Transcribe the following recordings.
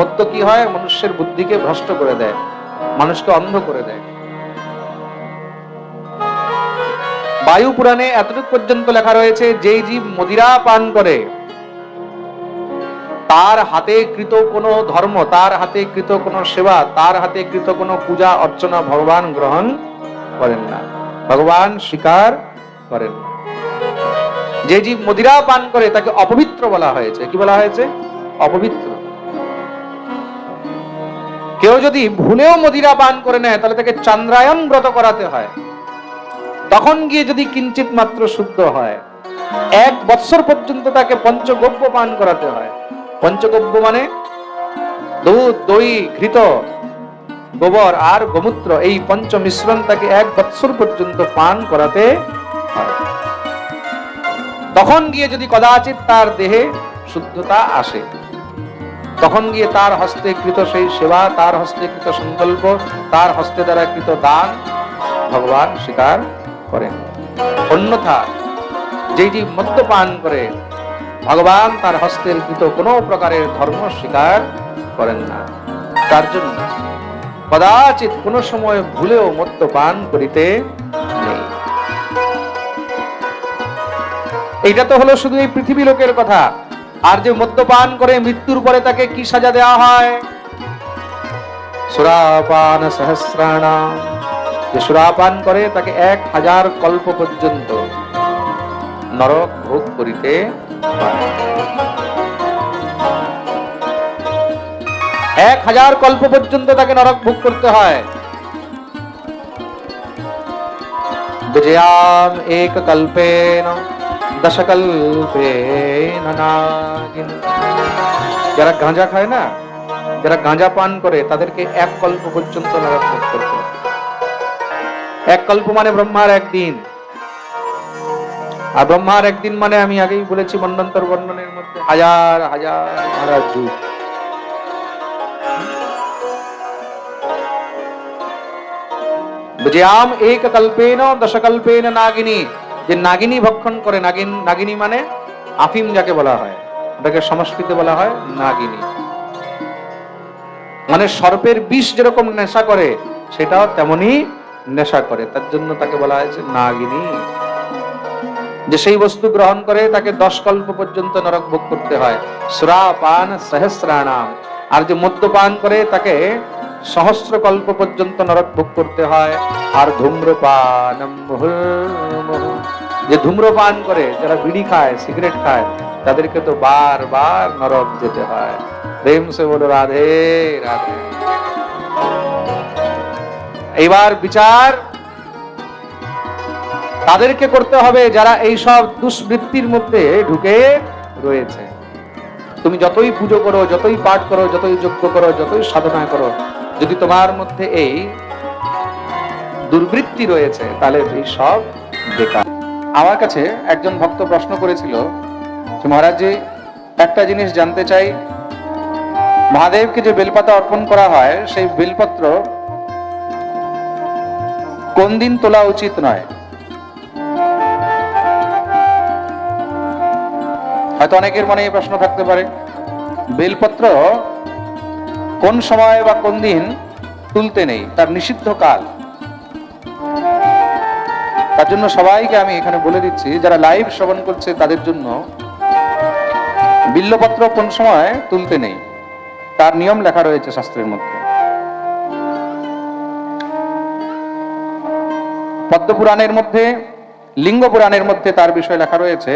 মদ্য কি হয়? মনুষ্যের বুদ্ধিকে ভ্রষ্ট করে দেয়, মানুষকে অন্ধ করে দেয়। বায়ু পুরাণে এতটুকু পর্যন্ত লেখা রয়েছে, যেই জীব মদিরা পান করে, তার হাতে কৃত কোনো ধর্ম, তার হাতে কৃত কোনো সেবা, তার হাতে কৃত কোনো পূজা, অর্চনা ভগবান গ্রহণ করেন না। ভগবান স্বীকার করেন যে জীব মদিরা পান করে, তাকে অপবিত্র বলা হয়েছে। কি বলা হয়েছে? অপবিত্র। কেউ যদি ভুলেও মদিরা পান করে নেয়, তাহলে তাকে চন্দ্রায়ন ব্রত করাতে হয়। তখন গিয়ে যদি কিঞ্চিত মাত্র শুদ্ধ হয়, এক বৎসর পর্যন্ত তাকে পঞ্চগব্য পান করাতে হয়। পঞ্চগব্য মানে দুধ, দই, ঘৃত, গোবর আর গোমূত্র, এই পঞ্চ মিশ্রণ তাকে এক বৎসর পর্যন্ত পান করাতে হয়। তখন গিয়ে যদি কদাচিৎ তার দেহে শুদ্ধতা আসে। তখন গিয়ে তার হস্তে কৃত সেই সেবা, তার হস্তে কৃত সংকল্প, তার হস্তে দ্বারা কৃত দান ভগবান স্বীকার করেন। অন্যথা জীব মদ্যপান করে, ভগবান তার হস্তের কৃত কোনো প্রকারের ধর্ম স্বীকার করেন না। তার জন্য কদাচিৎ কোন সময় ভুলেও মদ্যপান করিতে নেই। এইটা তো হলো শুধু এই পৃথিবী লোকের কথা। আর যে মদ্যপান করে মৃত্যুর পরে তাকে কি সাজা দেওয়া হয়? সুরাপান সহস্রাণাম। যে সুরাপান করে তাকে এক হাজার কল্প পর্যন্ত নরক ভোগ করিতে এক হাজার কল্প পর্যন্ত তাকে নরক ভোগ করতে হয়। বিজয়াম এক কল্পেন। দশ কল্পেন যারা গাঁজা খায় না, যারা গাঁজা পান করে, তাদেরকে এক কল্প পর্যন্ত এক কল্প মানে ব্রহ্মার একদিন। আর ব্রহ্মার একদিন মানে আমি আগেই বলেছি মন্ডন্তর বর্ণনের মধ্যে হাজার হাজার হাজার যুগ বিজয়াম এক কল্পেন দশ কল্পেন নাগিনী। যে নাগিনী ভক্ষণ করে, নাগিন নাগিনী মানে আফিম যাকে বলা হয়, ওটাকে সংস্কৃতে বলা হয় নাগিনী। মানে সর্পের বিষ যেরকম নেশা করে, সেটাও তেমনি নেশা করে, তার জন্য তাকে বলা হয়েছে নাগিনী। যে সেই বস্তু গ্রহণ করে, তাকে দশ কল্প পর্যন্ত নরক ভোগ করতে হয়। সুরাপান সহস্রাণাম আর যে মদ্যপান করে, তাকে সহস্র কল্প পর্যন্ত নরক ভোগ করতে হয়। আর ধূম্রপান যে ধূম্রপান করে, যারা বিড়ি খায়, সিগারেট খায়, তাদেরকে তো বারবার নরক যেতে হয়। প্রেম সে বলো, রাধে রাধে। এইবার বিচার। তাদেরকে করতে হবে যারা এই সব দুষ্বৃত্তির মধ্যে ঢুকে রয়েছে। তুমি যতই পুজো করো, যতই পাঠ করো, যতই যজ্ঞ করো, যতই সাধনা করো, যদি তোমার মধ্যে এই দুর্বৃত্তি রয়েছে, তাহলে এই সব বেকার। আমার কাছে একজন ভক্ত প্রশ্ন করেছিল যে মহারাজ একটা জিনিস জানতে চাই। মহাদেবকে যে বেলপাতা অর্পণ করা হয়, সেই বেলপত্র কোন দিন তোলা উচিত নয়? হয়তো অনেকের মনে এই প্রশ্ন থাকতে পারে। বেলপত্র কোন সময় বা কোন দিন তুলতে নেই? তার নিষিদ্ধ কাল। জন্য সবাইকে আমি এখানে বলে দিচ্ছি, যারা লাইভ শ্রবণ করছে তাদের জন্য বিল্লপত্র কোন সময় তুলতে নেই? তার নিয়ম লেখা রয়েছে শাস্ত্রের মধ্যে। পদ্মপুরাণের মধ্যে লিঙ্গ পুরাণের মধ্যে তার বিষয় লেখা রয়েছে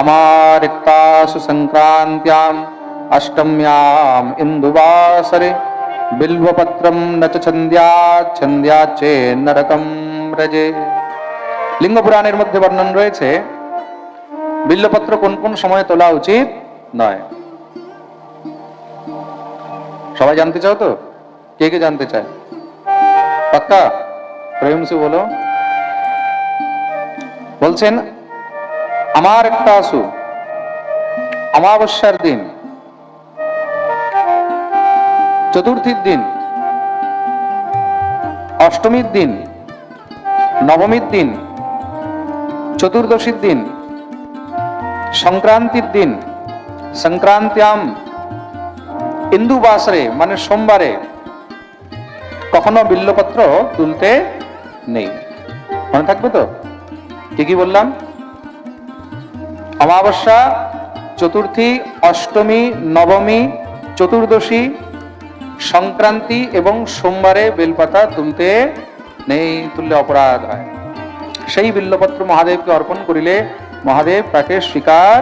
আমারিক্তাসু সংক্রান্ত্যাম অষ্টম্যাম ইন্দুবাসরে বিল্বপত্রম নচ ছন্দ্যা ছন্দ্যা চে নরকম। রজে লিঙ্গ পুরাণের মধ্যে বর্ণন রয়েছে, বিল্লপত্র কোন কোন সময় তোলা উচিত নয়। সবাই জানতে চাও তো? কে কে জানতে চায়? পাক্কা? প্রেম সে বলো। বলছেন, আমার একটা আসু অমাবস্যার দিন, চতুর্থীর দিন, অষ্টমীর দিন নবমীর দিন, চতুর্দশীর দিন, সংক্রান্তির দিন, সংক্রান্ত্যাম ইন্দু বাসরে মানে সোমবারে কখনো বিল্লপত্র তুলতে নেই। মনে থাকবে তো? কি কি বললাম। অমাবস্যা, চতুর্থী, অষ্টমী, নবমী, চতুর্দশী, সংক্রান্তি এবং সোমবারে বেলপাতা তুলতে নেই তুললে অপরাধ হয়। সেই বিল্লপত্র মহাদেবকে অর্পণ করিলে মহাদেব তাকে স্বীকার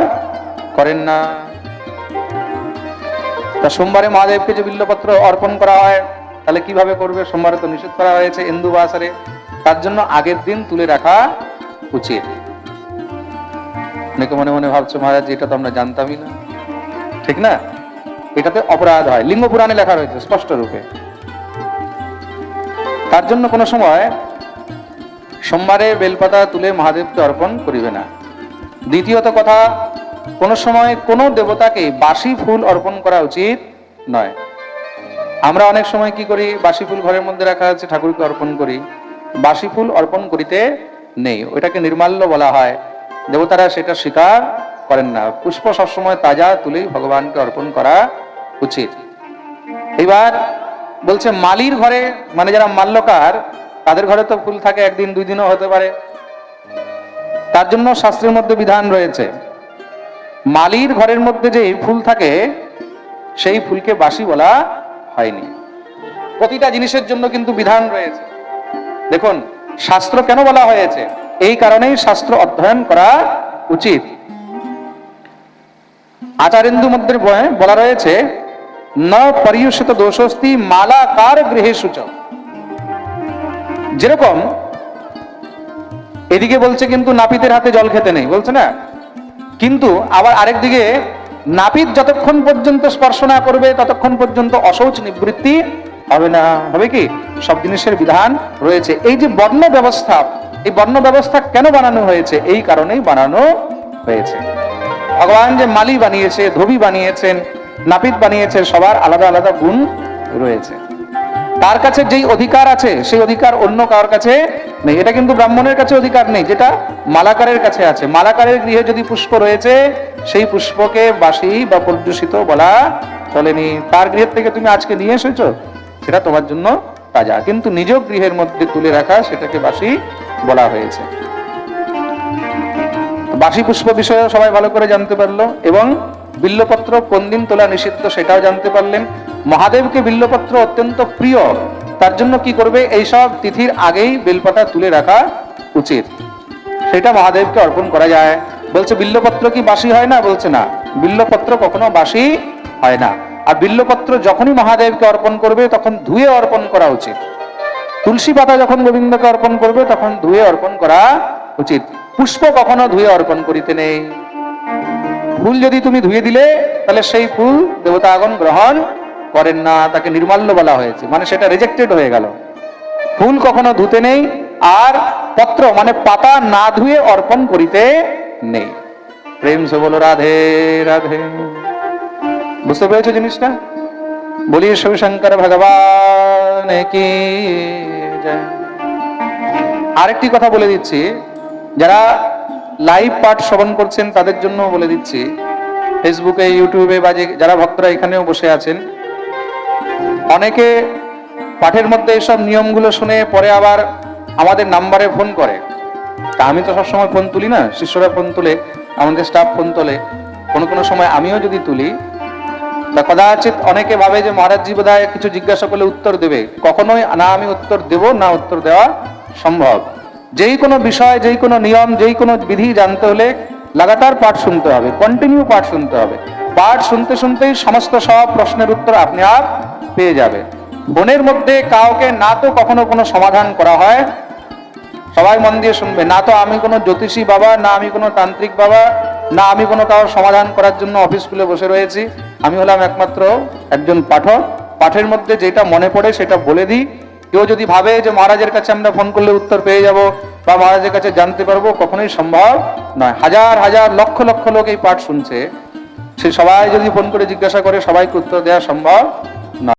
করেন না। তা সোমবারে মহাদেবকে যে বিল্লপত্র অর্পণ করা হয়, তাহলে কীভাবে করবে? সোমবারে তো নিষেধ করা হয়েছে ইন্দু বাসারে তার জন্য আগের দিন তুলে রাখা উচিত। অনেকে মনে মনে ভাবছ, মহারাজ, এটা তো আমরা জানতামই না। ঠিক না? এটাতে অপরাধ হয়। লিঙ্গ পুরাণে লেখা রয়েছে স্পষ্ট রূপে। তার জন্য কোনো সময় সোমবারে বেলপাতা তুলে মহাদেবকে অর্পণ করিবে না। দ্বিতীয়ত কথা, কোনো সময় কোনো দেবতাকে বাসি ফুল অর্পণ করা উচিত নয়। আমরা অনেক সময় কি করি বাসি ফুল ঘরের মধ্যে রাখা আছে, ঠাকুরকে অর্পণ করি। বাসি ফুল অর্পণ করিতে নেই ওইটাকে নির্মাল্য বলা হয়। দেবতারা সেটা স্বীকার করেন না। পুষ্প সবসময় তাজা তুলেই ভগবানকে অর্পণ করা উচিত। এবার বলছে, মালির ঘরে মানে যারা মাল্যকার, তাদের ঘরে তো ফুল থাকে, একদিন, দুই দিনও হতে পারে। তার জন্য শাস্ত্রের মধ্যে বিধান রয়েছে, মালির ঘরের মধ্যে যে ফুল থাকে, সেই ফুলকে বাসি বলা হয়নি। প্রতিটা জিনিসের জন্য কিন্তু বিধান রয়েছে। দেখুন, শাস্ত্র কেন বলা হয়েছে? এই কারণেই শাস্ত্র অধ্যয়ন করা উচিত। আচারেন্দু মধ্যে বলা রয়েছে ন পরিয়ুষিত দোষস্তি মালাকার গৃহে সূচ যেরকম, এদিকে বলছে কিন্তু নাপিতের হাতে জল খেতে নেই, বলছে না? কিন্তু আবার আরেক দিকে, নাপিত যতক্ষণ পর্যন্ত স্পর্শ না করবে, ততক্ষণ পর্যন্ত অশৌচ নিবৃত্তি হবে না। হবে কি? সব জিনিসের বিধান রয়েছে। এই যে বর্ণ ব্যবস্থা, এই বর্ণ ব্যবস্থা কেন বানানো হয়েছে? এই কারণেই বানানো হয়েছে। ভগবান যে মালি বানিয়েছে, ধোবি বানিয়েছেন নাপিত বানিয়েছে সবার আলাদা আলাদা গুণ রয়েছে। তার কাছে যেই অধিকার আছে, সেই অধিকার অন্য কারোর কাছে নেই। এটা কিন্তু ব্রাহ্মণের কাছে অধিকার নেই, যেটা মালাকারের কাছে আছে। মালাকারের গৃহে যদি পুষ্প রয়েছে, সেই পুষ্পকে বাসি বা পর্যুষিত বলা চলেনি। তার গৃহের থেকে তুমি আজকে নিয়ে এসেছ, সেটা তোমার জন্য তাজা। কিন্তু নিজ গৃহের মধ্যে তুলে রাখা, সেটাকে বাসি বলা হয়েছে। বাসি পুষ্প বিষয়ে সবাই ভালো করে জানতে পারল, এবং বিল্লপত্র কোন দিন তোলা নিষিদ্ধ সেটাও জানতে পারলেন। মহাদেবকে বিল্লপত্র অত্যন্ত প্রিয়। তার জন্য কি করবে? এইসব তিথির আগেই বেলপাতা তুলে রাখা উচিত। সেটা মহাদেবকে অর্পণ করা যায়। বলছে, বিল্লপত্র কি বাসি হয় না? বলছে, না। বিল্লপত্র কখনো বাসি হয় না। আর বিল্লপত্র যখনই মহাদেবকে অর্পণ করবে, তখন ধুয়ে অর্পণ করা উচিত। তুলসী পাতা যখন গোবিন্দকে অর্পণ করবে, তখন ধুয়ে অর্পণ করা উচিত। পুষ্প কখনো ধুয়ে অর্পণ করিতে নেই। ফুল যদি তুমি ধুয়ে দিলে, তাহলে সেই ফুল দেবতা আগন গ্রহণ করেন না, তাকে নির্মাল্য বলা হয়েছে। মানে সেটা রিজেক্টেড হয়ে গেল। ফুল কখনো ধুতে নেই, আর পত্র মানে পাতা না ধুয়ে অর্পণ করিতে নেই। প্রেম সে বলো রাধে রাধে। বুঝতে পেরেছ জিনিসটা? বলি শিবশঙ্কর ভগবান কি আরেকটি কথা বলে দিচ্ছি। যারা লাইভ পাঠ শ্রবণ করছেন, তাদের জন্য বলে দিচ্ছি। ফেসবুকে ইউটিউবে বা যারা ভক্তরা এখানেও বসে আছেন, অনেকে পাঠের মধ্যে এসব নিয়মগুলো শুনে পরে আবার আমাদের নাম্বারে ফোন করে। তা আমি তো সবসময় ফোন তুলি না, শিষ্যরা ফোন তুলে, আমাদের স্টাফ ফোন তোলে। কোনো কোনো সময় আমিও যদি তুলি, তা কদাচিৎ অনেকে ভাবে যে মহারাজজি বোধহয় কিছু জিজ্ঞাসা করলে উত্তর দেবে। কখনোই না আমি উত্তর দেব, না উত্তর দেওয়া সম্ভব। যেই কোনো বিষয়, যেই কোনো নিয়ম, যেই কোনো বিধি জানতে হলে লাগাতার পাঠ শুনতে হবে কন্টিনিউ পাঠ শুনতে হবে। পাঠ শুনতে শুনতেই সমস্ত সব প্রশ্নের উত্তর আপনি আপ পেয়ে যাবে। ফোনের মধ্যে কাউকে না তো কখনো কোনো সমাধান করা হয়। সবাই মন দিয়ে শুনবে, না তো আমি কোনো জ্যোতিষী বাবা, না আমি কোনো তান্ত্রিক বাবা, না আমি কোনো কারোর সমাধান করার জন্য অফিস খুলে বসে রয়েছি। আমি হলাম একমাত্র একজন পাঠক। পাঠের মধ্যে যেটা মনে পড়ে সেটা বলে দিই। কেউ যদি ভাবে যে মহারাজের কাছে আমরা ফোন করলে উত্তর পেয়ে যাব বা মহারাজের কাছে জানতে পারব, কখনোই সম্ভব নয়। হাজার হাজার, লক্ষ লক্ষ লোক এই পাঠ শুনছে। সে সবাই যদি ফোন করে জিজ্ঞাসা করে, সবাইকে উত্তর দেওয়া সম্ভব